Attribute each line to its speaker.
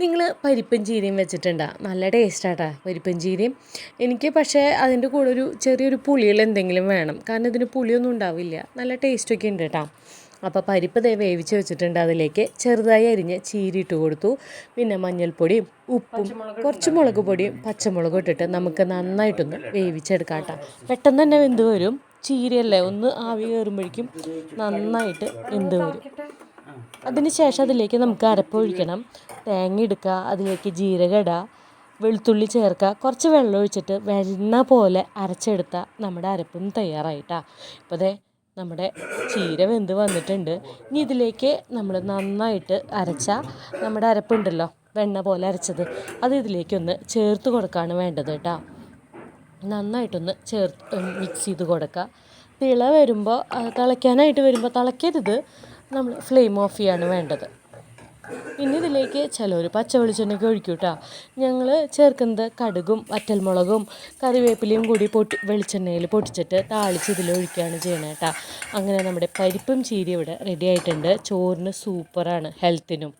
Speaker 1: നിങ്ങൾ പരിപ്പൻ ചീരയും വെച്ചിട്ടുണ്ടോ? നല്ല ടേസ്റ്റാട്ടാ പരിപ്പൻ ചീരയും എനിക്ക് പക്ഷേ അതിന്റെ കൂടെ ഒരു ചെറിയൊരു പുളികൾ എന്തെങ്കിലും വേണം. കാരണം ഇതിന് പുളിയൊന്നും ഉണ്ടാവില്ല. നല്ല ടേസ്റ്റൊക്കെ ഉണ്ട് കേട്ടോ അപ്പോൾ പരിപ്പ് ദേ വേവിച്ച് വെച്ചിട്ടുണ്ട് അതിലേക്ക്. ചെറുതായി അരിഞ്ഞ് ചീരി ഇട്ട് കൊടുത്തു. പിന്നെ മഞ്ഞൾപ്പൊടിയും ഉപ്പും കുറച്ച് മുളക് പൊടിയും പച്ചമുളകും ഇട്ടിട്ട് നമുക്ക് നന്നായിട്ടൊന്ന് വേവിച്ചെടുക്കാം കേട്ടോ പെട്ടെന്ന് തന്നെ വെന്ത് വരും. ചീരയല്ലേ? ഒന്ന് ആവി കയറുമ്പോഴേക്കും നന്നായിട്ട് വെന്ത് വരും. അതിന് ശേഷം അതിലേക്ക് നമുക്ക് അരപ്പൊഴിക്കണം തേങ്ങ എടുക്കുക അതിലേക്ക് ജീരകം ഇടുക വെളുത്തുള്ളി ചേർക്കുക. കുറച്ച് വെള്ളം ഒഴിച്ചിട്ട് വെണ്ണ പോലെ അരച്ചെടുത്ത നമ്മുടെ അരപ്പും തയ്യാറായിട്ടാ. ഇപ്പോൾ ദേ നമ്മുടെ ചീര വെന്ത് വന്നിട്ടുണ്ട്. ഇനി ഇതിലേക്ക് നമ്മൾ നന്നായിട്ട് അരച്ച നമ്മുടെ അരപ്പുണ്ടല്ലോ വെണ്ണ പോലെ അരച്ചത് അത് ഇതിലേക്കൊന്ന് ചേർത്ത് കൊടുക്കുകയാണ് വേണ്ടത് കേട്ടോ. നന്നായിട്ടൊന്ന് ചേർത്ത് മിക്സ് ചെയ്ത് കൊടുക്കുക. തിള വരുമ്പോൾ തിളയ്ക്കാനായിട്ട് വരുമ്പോൾ തിളയ്ക്കരുത്. നമ്മൾ ഫ്ലെയിം ഓഫ് ചെയ്യാണ് വേണ്ടത്. ഇനി ഇതിലേക്ക് ചിലർ പച്ച വെളിച്ചെണ്ണയ്ക്ക് ഒഴിക്കും കേട്ടോ ഞങ്ങൾ ചേർക്കുന്നത് കടുകും വറ്റൽമുളകും കറിവേപ്പിലയും കൂടി പൊട്ടി വെളിച്ചെണ്ണയിൽ പൊട്ടിച്ചിട്ട് താളിച്ച് ഇതിൽ ഒഴിക്കുകയാണ് ചെയ്യണത് കേട്ടോ അങ്ങനെ നമ്മുടെ പരിപ്പും ചീരി ഇവിടെ റെഡി ആയിട്ടുണ്ട്. ചോറിന് സൂപ്പറാണ് ഹെൽത്തിനും